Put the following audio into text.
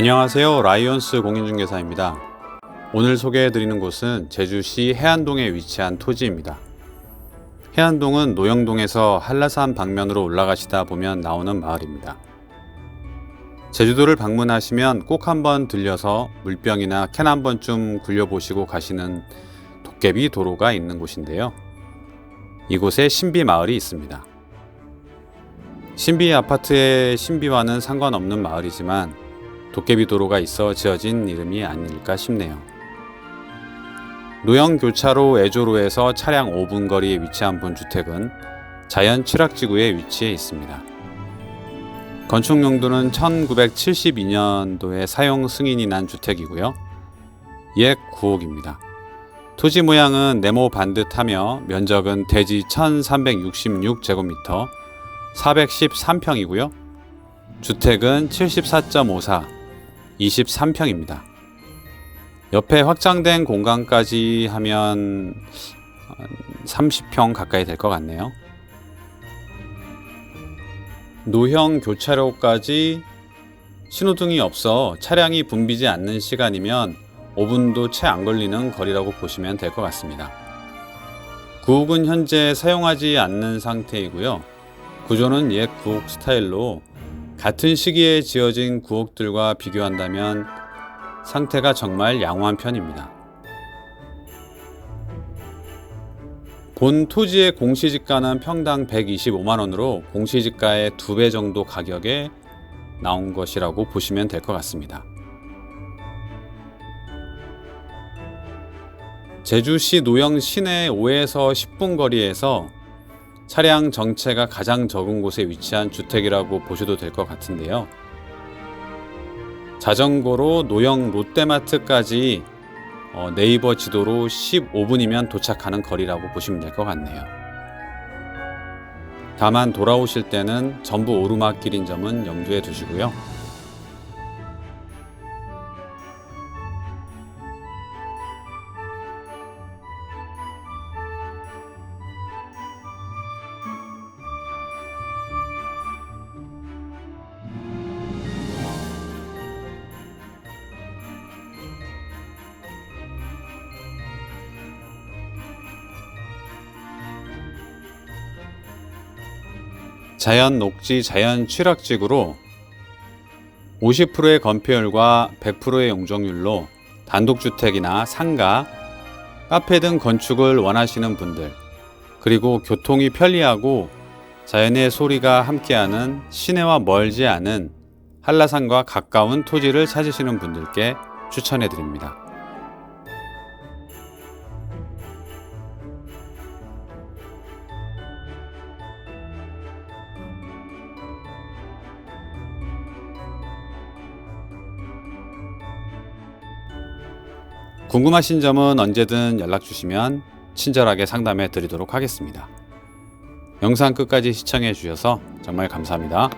안녕하세요. 라이온스 공인중개사입니다. 오늘 소개해드리는 곳은 제주시 해안동에 위치한 토지입니다. 해안동은 노영동에서 한라산 방면으로 올라가시다 보면 나오는 마을입니다. 제주도를 방문하시면 꼭 한번 들려서 물병이나 캔 한 번쯤 굴려보시고 가시는 도깨비 도로가 있는 곳인데요. 이곳에 신비 마을이 있습니다. 신비 아파트의 신비와는 상관없는 마을이지만 도깨비 도로가 있어 지어진 이름이 아닐까 싶네요. 노영 교차로 애조로에서 차량 5분 거리에 위치한 본 주택은 자연 취락지구에 위치해 있습니다. 건축 용도는 1972년도에 사용 승인이 난 주택이고요. 옛 구옥입니다. 토지 모양은 네모 반듯하며 면적은 대지 1366제곱미터 413평이고요. 주택은 74.54, 23평입니다. 옆에 확장된 공간까지 하면 30평 가까이 될 것 같네요. 노형 교차로까지 신호등이 없어 차량이 붐비지 않는 시간이면 5분도 채 안 걸리는 거리라고 보시면 될 것 같습니다. 구옥은 현재 사용하지 않는 상태이고요. 구조는 옛 구옥 스타일로 같은 시기에 지어진 구옥들과 비교한다면 상태가 정말 양호한 편입니다. 본 토지의 공시지가는 평당 125만원으로 공시지가의 두배 정도 가격에 나온 것이라고 보시면 될 것 같습니다. 제주시 노영 시내 5에서 10분 거리에서 차량 정체가 가장 적은 곳에 위치한 주택이라고 보셔도 될 것 같은데요. 자전거로 노영 롯데마트까지 어, 네이버 지도로 15분이면 도착하는 거리라고 보시면 될 것 같네요. 다만 돌아오실 때는 전부 오르막길인 점은 염두에 두시고요. 자연 녹지 자연 취락지구로 50%의 건폐율과 100%의 용적률로 단독주택이나 상가, 카페 등 건축을 원하시는 분들, 그리고 교통이 편리하고 자연의 소리가 함께하는 시내와 멀지 않은 한라산과 가까운 토지를 찾으시는 분들께 추천해 드립니다. 궁금하신 점은 언제든 연락 주시면 친절하게 상담해 드리도록 하겠습니다. 영상 끝까지 시청해 주셔서 정말 감사합니다.